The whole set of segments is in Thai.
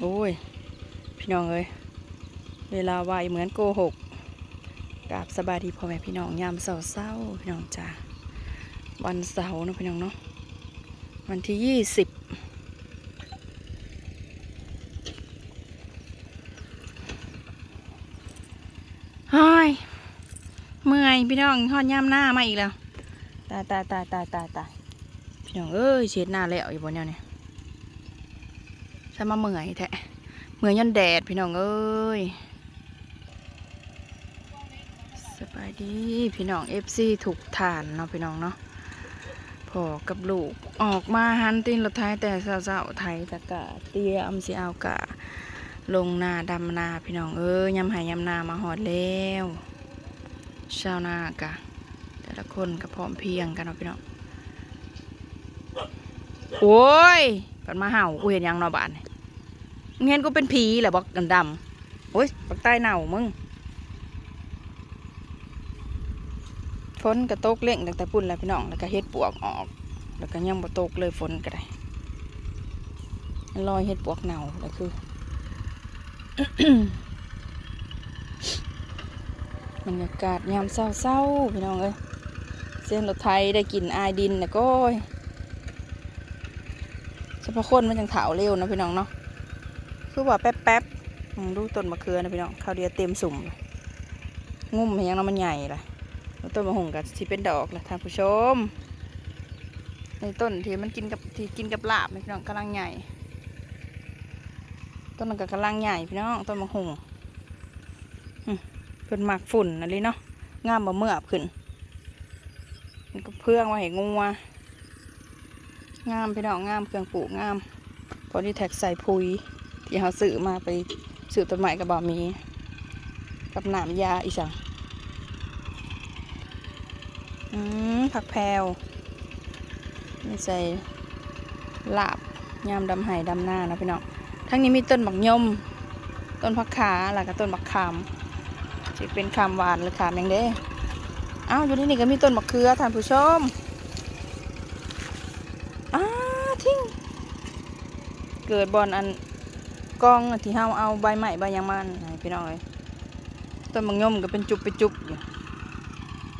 โอ้ย พี่น้องเอ้ยเวลาไวเหมือนโกหกกราบสบายดีพ่อแม่พี่น้องยามเสาเศร้าพี่น้องจ้าวันเสาร์นะพี่น้องเนาะวันที่ยี่สิบฮายเมื่อยพี่น้องทอดย่ำหน้ามาอีกแล้วตายตายตายตายตายตายพี่น้องเอ้ยเช็ดหน้าแล้วอยู่บนเนี่ยนี่ ฉันมาเมื่อยแท้เมื่อยยันแดดพี่น้องเอ้ยสบายดีพี่น้องเอฟซีถูกฐานเนาะพี่น้องเนาะพอกับลูกออกมาหันตีนรถไทยแต่เช้าๆไทยตะกะเตียมสิเอากะ ลงนาดำนาพี่น้องเอ้ยยำหายยำนามาหอดแล้วชาวนากะ แต่ละคนก็พร้อมเพียงกันเนาะพี่น้องโอ้ยปันมาเห่ากูเห็นยังเนาะบ้านนี่ เห็นกูเป็นผีแหละบอกดำๆโอ้ยปักใต้เน่ามึงฝนก็ตกเล่งตั้งแต่ปุ่นแล้วพี่น้องแล้วก็เฮ็ดปวกออก แล้วก็ยังบ่ตกเลยฝนก็ได้ลอยเฮ็ดปวกเน่าแล้วคือบรรยากาศยามเศร้าๆพี่น้องเอ้ยเสียงรถไทยได้กลิ่นอายดินนะก้อยเฉพาะคนมันยังเถาเร็วนะพี่น้องเนาะ คือว่าแป๊บๆอืมดูต้นมะเขือนะพี่น้องข้าวเดียวเต็มสุ่ม งุ่มยังนาะมันใหญ่ละต้นมะฮุงกับที่เป็นดอกละท่านผู้ชม ในต้นที่มันกินกับที่กินกับลาบนะพี่น้องกำลังใหญ่ ต้นนั้นก็กำลังใหญ่พี่น้องต้นมะฮุงเพิ่นหมักฝุ่นอะไรเนาะงามบ่เมื่อบขึ้นมันก็เพื่องไว้ให้งัวงามพี่น้องงามเครื่องปลูกงามพอดีแท็กใส่ปุ๋ย ที่เขาซื้อมาไปซื้อต้นไม้กับบ่มี กับหนามยาอีสังอืมผักแพรวไม่ใส่ลาบยามดำไห้ดำหน้านะพี่น้องทั้งนี้มีต้นบักยม ต้นผักขาแล้วก็ต้นบักขามจะเป็นคำหวานหรือคำยังเด้อ้าวอยู่ที่นี่ก็มีต้นมะเขือท่านผู้ชมอ้าทิ้ง เกิดบอนอัน กองที่เฮาเอาใบใหม่ใบยังมันพี่น้องเอ้ยต้นมังยมก็เป็นจุบไปจุบอยู่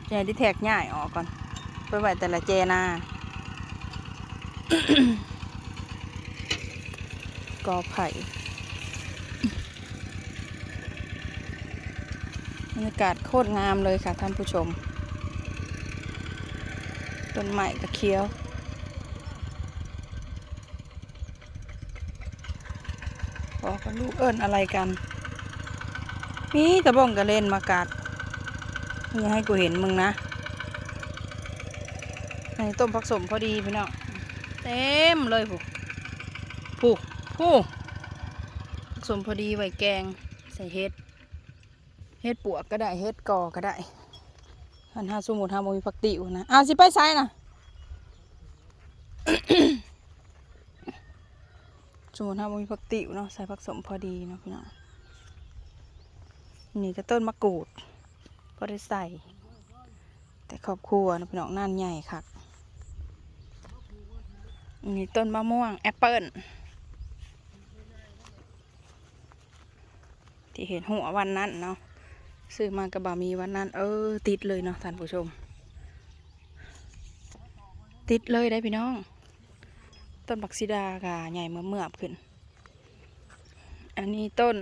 แจที่แทกง่ายออกก่อน ไปไว้แต่ละแจนากอไผ่บรรยากาศโคตรงามเลยค่ะท่านผู้ชม ต้นไม้กระเคี้ยว บอ กับลูกเอิญอะไรกัน มีตะบ้องกระเล่นมากัดอย่ให้กูเห็นมึงนะในต้มผักสมพอดีพี่น้องเต็มเลยผู้ผู้ผู้ผักสมพอดีไว้แกงใส่เห็ด เฮ็ดปวกก็ได้เฮ็ดกอก็ได้หันหาสมุนหาบ่มีผักติวนะอ้าวสิไปไสน่ะ สมุนหาบ่มีผักติ๋วเนาะใส่ผักสมพอดีเนาะพี่น้องนี่ก็ต้นมะกรูดพอได้ใส่ แต่ครอบครัวเนะพี่น้องนั่นใหญ่คักนี่ต้นมะม่วงแอปเปิ้ลที่เห็นหัววันนั้นเนาะซื้อมากับบามีวันนั้น เออ ติดเลยเนาะท่านผู้ชม ติดเลยได้พี่น้อง ต้นบักซิดากาใหญ่เมื่อเมื่อขึ้น อันนี้ต้น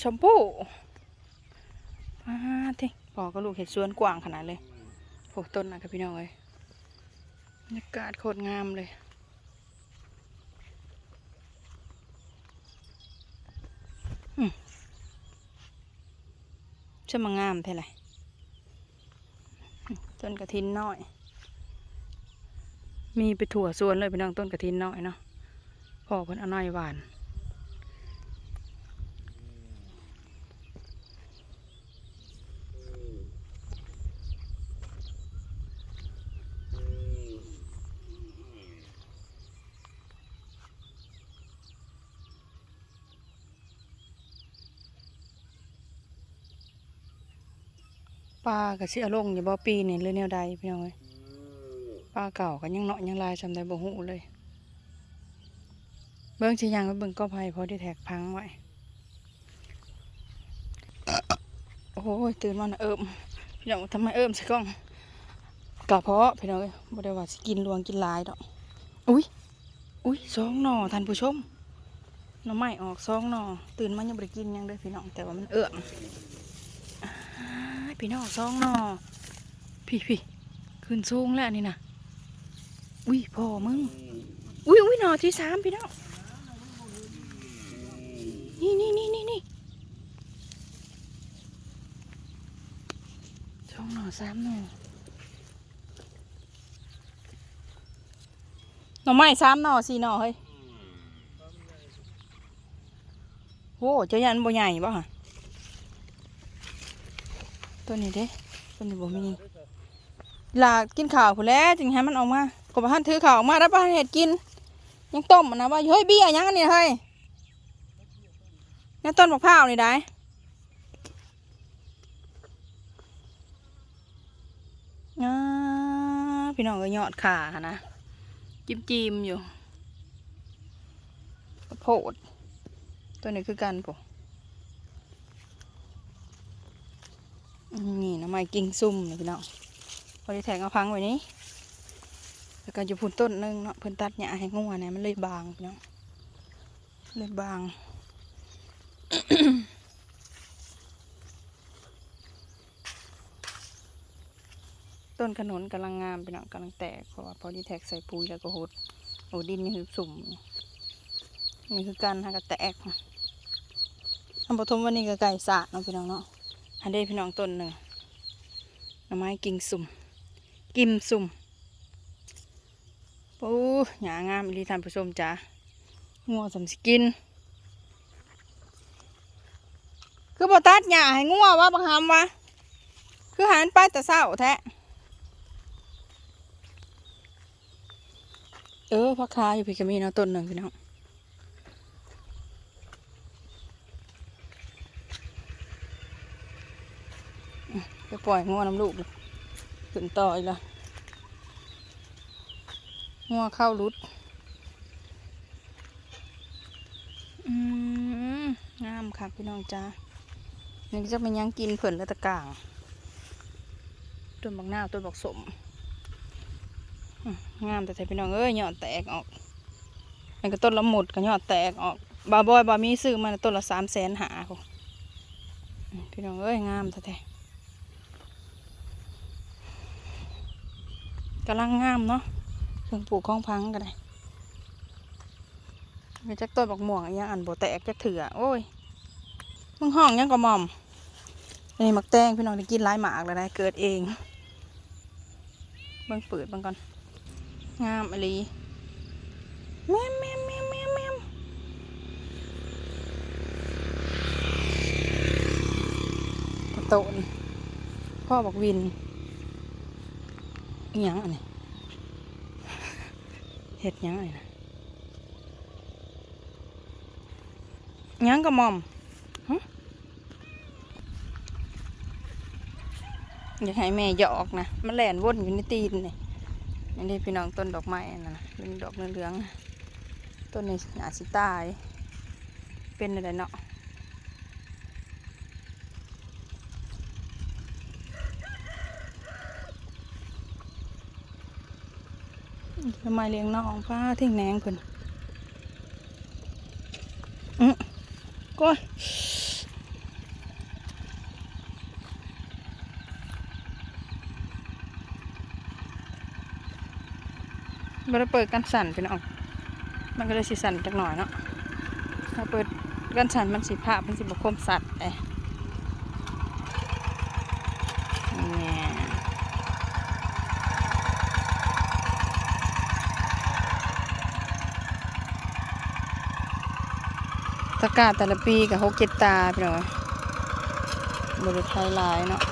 ชมพู่อาที่ปอก็ลูกเห็ดสวนกว้างขนาดเลยโอ้ต้นนะครับพี่น้องเลยบรรยากาศโคตรงามเลยจะมางามเท่าไหร่ต้นกระถินน้อย มีไปถั่วสวนเลยพี่น้องต้นกระถินน้อยเนาะพ่อเพิ่นเอาน้อยหวานปลากระเสียลงอย่าบ่ปีนี่เลยแนวใดพี่น้องเอ้ย ปลาเก่ากันยังเนาะยังลายจำได้บ่หูเลย เบิ้งชิยังไปเบิ้งก็ไผ่พอได้แท็กพังไว้โอ้ยตื่นมาเอิมพี่น้องทำไมเอิมใส่กล้องกะเพาะพี่น้องบ่ได้ว่าสกินรวงกินลายดอกอุ้ยอุ้ยสองหน่อท่านผู้ชมหน่อไม้ออกสองหน่อตื่นมายังบ่ได้กินยังเลยพี่น้องแต่ว่ามันเอื้อมพี่น้องสองหน่อพี่พี่ขึ้นสูงแล้วนี่นะ อุ้ยพ่อมึง อุ้ยอุ้ยหน่อที่สามพี่น้อง นี่นี่นี่นี่นี่สองหน่อสามหน่อหน่อไม้สามหน่อสี่หน่อเฮ้ยโอ้เจ้ายันบ่ใหญ่บ่ฮะตัวนี้เด้ตัวนี้บ่มีลากินข้าวผู้แล้วจึงให้มันออกมา ก็บ่ทันถือข้าวมาแล้วบ่ทันเฮ็ดกิน ยังต้มมันนะว่าเฮ้ยเบี้ยยังนี่เฮ้ยนี่ต้นมะพร้าวนี่ได้อ่าพี่น้องก็ยอดขาหนนะ จิ้มจิมอยู่โพด ตัวนี้คือกันปุ๊นี่น้ำไม้กิ่งซุ่มนี่พี่น้องพอด้แทงเอาพังไว้นี้ แล้วก็อยู่พุ่นต้นหนึงเนาะเพิ่นตัดหญ้าให้งัวเนี่ยมันเลยบางพี่น้องเลยบางต้นขนุนกำลังงามพี่น้องกำลังแตกเพราะว่าพอดีแท็กใส่ปุ๋ยแล้วก็หดโอ้ดินนี่คือสุ่มนี่คือกันฮะก็แตกทำปฐมวันนี้ก็ไก่สาดเนาะพี่น้องเนาะอันนี้พี่น้องต้นหนึ่งหน่อไม้กิ่งสุ่ม กิมสุ่ม ปูหยางามอีท่านผู้ชมจ้างัวสมสกิน คือบ่ตัดหญ้าให้งัววะบังหามวะคือหันไปแต่เศร้าแท้เออพักคาอยู่พี่กมีเนาะต้นหนึ่งพี่น้องไปปล่อยงัวน้ำลูกขึ้นต่ออีกแล้ว งัวเข้ารุด อืมงามค่ะพี่น้องจ้านี่จะเป็นยังกินเผินและตะกางต้นบักนาต้นบักสม งามแต่แต่พี่น้องเอ้ยยอดแตกออกนี่ก็ต้นละหมดก็ยอดแตกออกบาบอยบามีซื้อมาต้นละสามแสนหาค่ะพี่น้องเอ้ยงามแต่แต่กำลังงามเนาะ เพิ่งปลูกข้องพังกันเลยมีจักต้นบักม่วงยังอันโบแตกจักเถื่อโอ้ย มึงห้องยังก็มอม อันนี้มักแตงพี่น้องได้กินหลายหมากแล้วนะเกิดเอง เบิ่งเปิดเบิ่งก่อน งามอลีแม่มแม่มแม่มแม่มแม่มกระโตนพ่อบอกวินอียังอันนี้ เห็ดยังไงนะยังก็มอมอยากให้แม่หยอกนะมันแหลนว่นอยู่ในตีนนี่อันนี้พี่น้องต้นดอกไม้นะเป็นดอกเหลืองๆต้นนี้อาจสิตายเป็นอะไรเนาะ ทำไมเลี้ยงน้องป้าทิ้งแหนงเพิ่นอือก้อยบ่ได้เปิดกันสั่นพี่น้อง มันก็เลยสิสั่นจักหน่อยเนาะถ้าเปิดกันสั่นมันสิภามันสิบ่คมสัตว์เอ้ ตะกร้าแต่ละปีกับหกเจ็ดตาพี่น้อยบริไทยลายเนาะ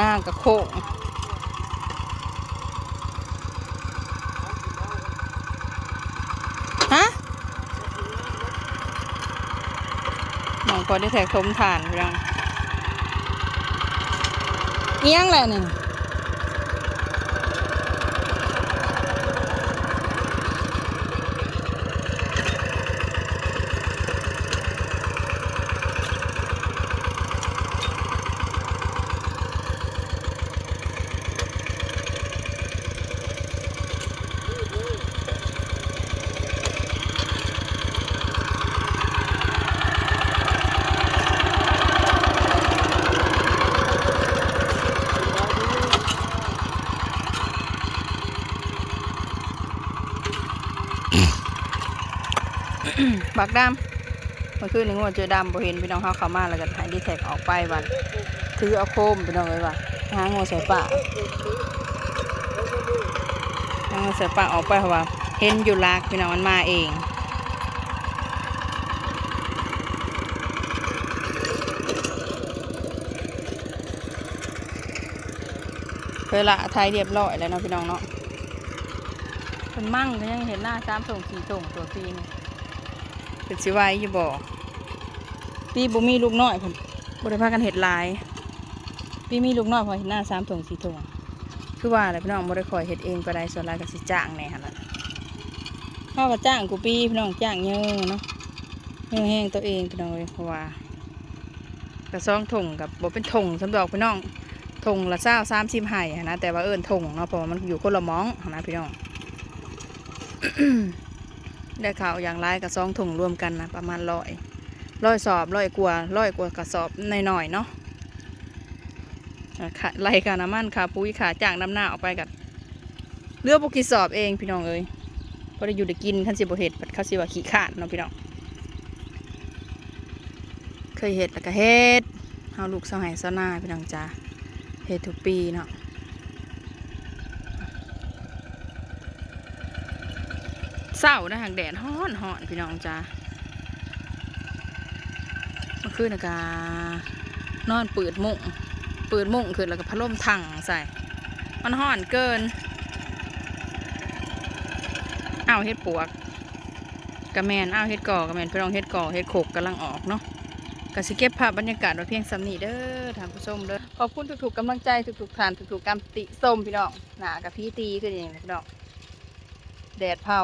น้ากับโคงฮะหมองพอได้แทกทมฐานพี่องเอียงแหละนี่ บักดำมื่อคืนนี้งัวเจอดำบ่เห็นพี่น้องเขาเข้ามาแล้วก็ถ่ายดีแท็กออกไปวันถือเอาโคมพี่น้องเลยว่าหางัวใส่ป่าหางัวใส่ป่าออกไปเพราะว่าเห็นอยู่ลากพี่น้องมันมาเองเคยละไทยเรียบร้อยแล้วเนาะพี่น้องเนาะเป็นมั่งก็ยังเห็นหน้าสามส่งสี่ส่งตัวปีนี่ เป็นสิไว้อยู่บ่ปีบ่มีลูกน้อยผมบ่ได้พากันเห็ดหลาย ปีมีลูกน้อยพอเห็นหน้าสามส่งสี่ส่งคือว่าอะไรพี่น้องบ่ได้คอยเห็ดเองก็ได้ส่วนหลายก็สิจ้างแหน่หั่นล่ะเขาก็จ้างกูปีพี่น้องจ้างเยอะเนาะเยอะแห้งตัวเองพี่น้องเลยเพราะว่ากระซองถงกับบ่เป็นถงสำหรับพี่น้องทงละเศร้าสามสิบไห่หั้นนะแต่ว่าเอิญทงเนาะเพราะว่ามันอยู่คนละหมองหั้นนะพี่น้อง ได้ข่าวอย่างไรกับซองถุงรวมกันนะประมาณร้อยร้อยสอบร้อยกว่าร้อยกว่ากระสอบหน่อยๆเนาะอ่าค่ะไล่ค่าน้ำมันค่าปุ๋ยค่าจ้างน้ำหน้าออกไปกับเรือบุกี่สอบเองพี่น้องเอ้ยพอได้อยู่ได้กินขั้นสิบเห็ดบัดขาสิว่าขี้ขาดเนาะพี่น้องเคยเห็ดแล้วก็เห็ดเฮาลูกสาไห้เสาหน้าพี่น้องจ้าเฮ็ดทุกปีเนาะ เศร้านะหางแดดฮ้อนฮ้อนพี่น้องจ้าเมื่อคืนนะกานอนเปิดมุ้งเปิดมุ้งขึ้นแล้วก็พัดลมถังใส่ มันฮ้อนเกินอ้าวเฮ็ดปวกกระแมนอ้าวเฮ็ดก่อกระแมนพี่น้องเฮ็ดก่อเฮ็ดโขกกำลังออกเนาะกสิเก็บภาพบรรยากาศไว้เพียงสำนีเด้อท่านผู้ชมเด้อขอบคุณทุกๆกำลังใจทุกๆท่านทุกๆกำติส้มพี่น้องหนากับพี่ตีคืออย่างนี้พี่น้องแดดเผา